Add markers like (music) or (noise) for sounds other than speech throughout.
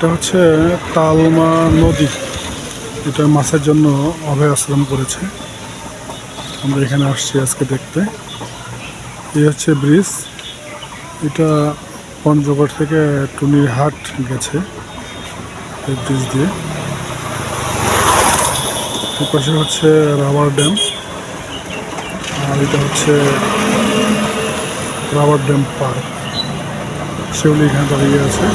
এটা হচ্ছে তালমা নদী। এটা মাছের জন্য অভয় আশ্রম করেছে। আমরা এখানে আসছি আজকে দেখতে। এই হচ্ছে ব্রিজ। এটা পঞ্চগড় থেকে টুনির হাট গেছে এই ব্রিজ দিয়ে। পাশে হচ্ছে রাবার ড্যাম। আর এটা হচ্ছে রাবার ড্যাম পার্ক। সেগুলি এখানে দাঁড়িয়ে আছে।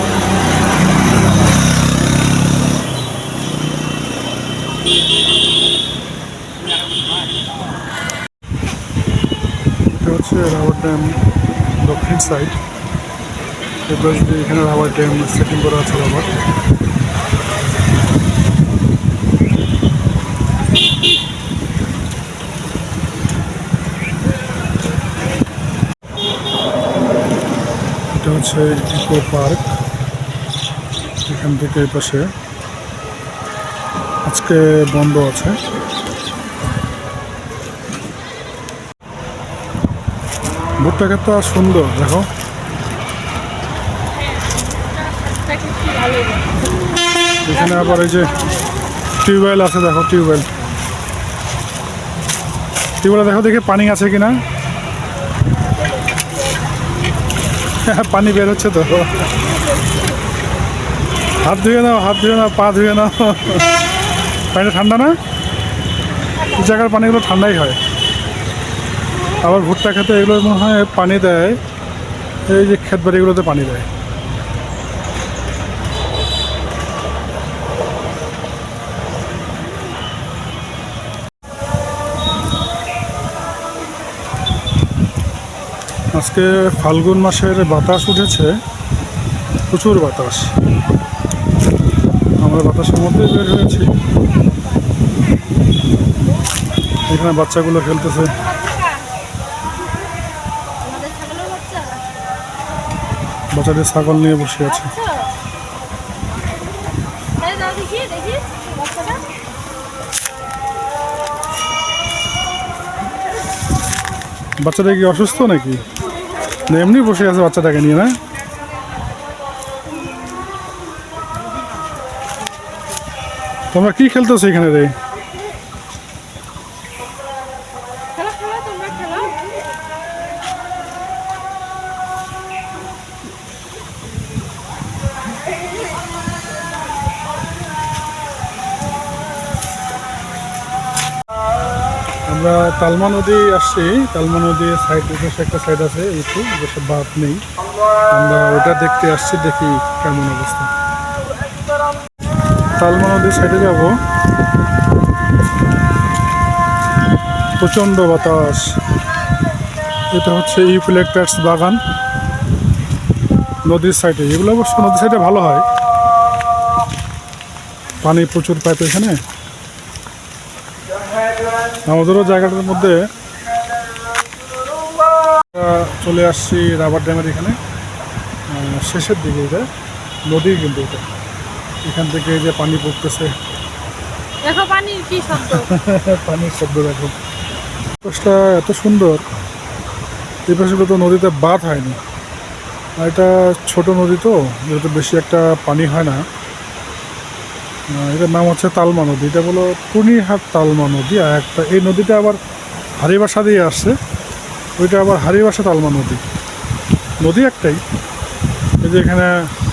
হচ্ছে রাবার ড্যাম দক্ষিণ সাইড। এবার যদি এখানে রাবার ড্যাম সেটিং করা আছে রাবার। এটা হচ্ছে ইকো পার্ক এখান থেকে পাশে। আজকে বন্ধ আছে। ভুট্টা ক্ষেতটা সুন্দর, দেখো। এখানে আবার এই যে টিউবওয়েল আছে, দেখো, টিউবওয়েল। টিউবওয়েলে দেখো দেখি পানি আছে কি কিনা পানি বের হচ্ছে তো। হাত ধুয়ে নাও, হাত ধুয়ে নাও, পা ধুয়ে নাও। পানিটা ঠান্ডা না? এই জায়গার পানিগুলো ঠান্ডাই হয়। আবার ভুট্টা খেতে এগুলো মনে হয় পানি দেয়। এই যে ক্ষেত বাড়িগুলোতে পানি দেয়। আজকে ফাল্গুন মাসের বাতাস উঠেছে। প্রচুর বাতাস। আমরা বাতাসের মধ্যে বের হয়েছি। এখানে বাচ্চাগুলো খেলতেছে। বাচ্চাদের ছাগল নিয়ে বসে আছে। বাচ্চাটা কি অসুস্থ নাকি? এমনি বসে আছে বাচ্চাটাকে নিয়ে, না? তোমরা কি খেলতেছো এখানে রে? আমরা তালমা নদী আসছি। তালমা নদীর সাইড পাশে একটা সাইড আছে একটু যেটা বাদ নেই। আমরা ওটা দেখতে আসছি দেখি কেমন অবস্থা। তালমা নদীর সাইডে যাব। প্রচণ্ড বাতাস। এটা হচ্ছে ইউফিলেক্টার্স বাগান। নদীর সাইডে এগুলো অবশ্য নদীর সাইডে ভালো হয়। পানি প্রচুর পাইপ এখানে। আমাদেরও জায়গাটার মধ্যে চলে আসছি রাবার ড্যামের এখানে। শেষের দিকে এটা। নদী কিন্তু এটা। এখান থেকে যে পানি পড়তেছে। দেখো পানির কি শব্দ। (laughs) পানির শব্দ দেখো। পাশটা এত সুন্দর। এই পাশগুলো তো নদীতে বাঁধ হয়নি। আর এটা ছোট নদী তো যেহেতু বেশি একটা পানি হয় না। এটার নাম হচ্ছে তালমা নদী। এটা হলো টুনিহাট তালমা নদী। আর একটা এই নদীটা আবার হারিবাসা দিয়ে আসছে। ওইটা আবার হারিবাসা তালমা নদী। নদী একটাই। এই যে এখানে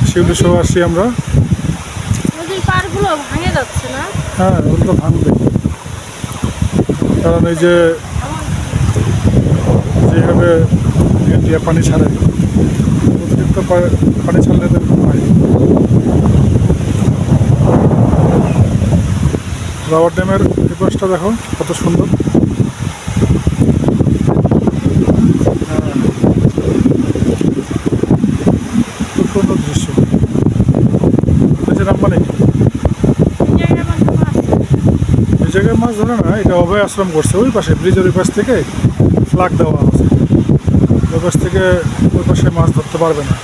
শিউলি শো আসছি আমরা। যাচ্ছে না? হ্যাঁ কারণ এই যে যেভাবে ইন্ডিয়া পানি ছাড়ে, অতিরিক্ত পানি ছাড়লে হয় রাবার ড্যামের রিকোয়েস্টটা দেখো, কত সুন্দর হ্যাঁ। খুব সুন্দর দৃশ্য এই যে রাম্বা নাকি জায়গায় মাছ আছে এই জায়গায় মাছ ধরে না এটা অভয় আশ্রম করছে ওই পাশে ব্রিজের ওই পাশ থেকে ফ্লাগ দেওয়া আছে। ওই পাশ থেকে ওই পাশে মাছ ধরতে পারবে না।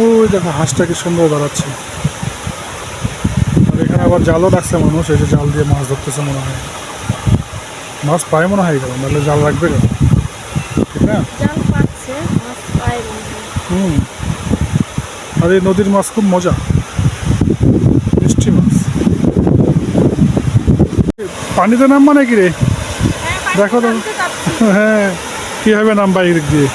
ওই দেখো হাঁসটা কি সুন্দর দাঁড়াচ্ছে। আর এখানে আবার জালও রাখছে মানুষ এই যে জাল দিয়ে মাছ ধরতেছে মনে হয়। মাছ পায় মনে হয় কেন নাহলে জাল রাখবে কেন? ঠিক না। হুম। আর এই নদীর মাছ খুব মজা মিষ্টি মাছ পানিতে নামবা নাকি রে? হ্যাঁ, দেখো তো। হ্যাঁ কীভাবে নামবা এদিক দিয়ে?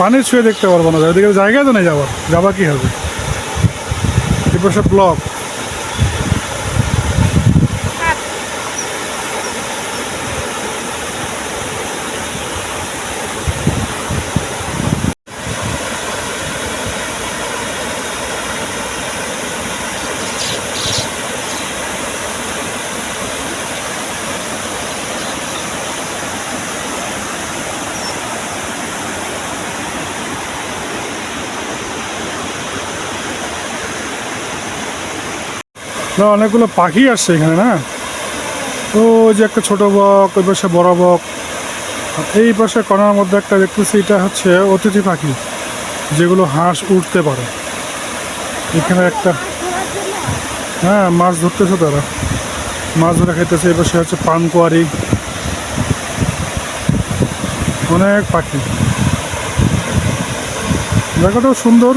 পানি ছুঁয়ে দেখতে পারব না। ওইদিকে জায়গায় তো নেই যাবার যাবা কী হবে? এরপর সব ব্লক না, অনেকগুলো পাখি আসছে এখানে, না? তো ওই যে একটা ছোটো বক, ওই পাশে বড় বক। এই পাশে কণার মধ্যে একটা দেখতেছি, এটা হচ্ছে অতিথি পাখি, যেগুলো হাঁস উঠতে পারে। এখানে একটা হ্যাঁ মাছ ধরতেছে তারা। মাছ ধরে খাইতেছে, এই পাশে হচ্ছে পানকুয়ারি। অনেক পাখি। জায়গাটাও সুন্দর।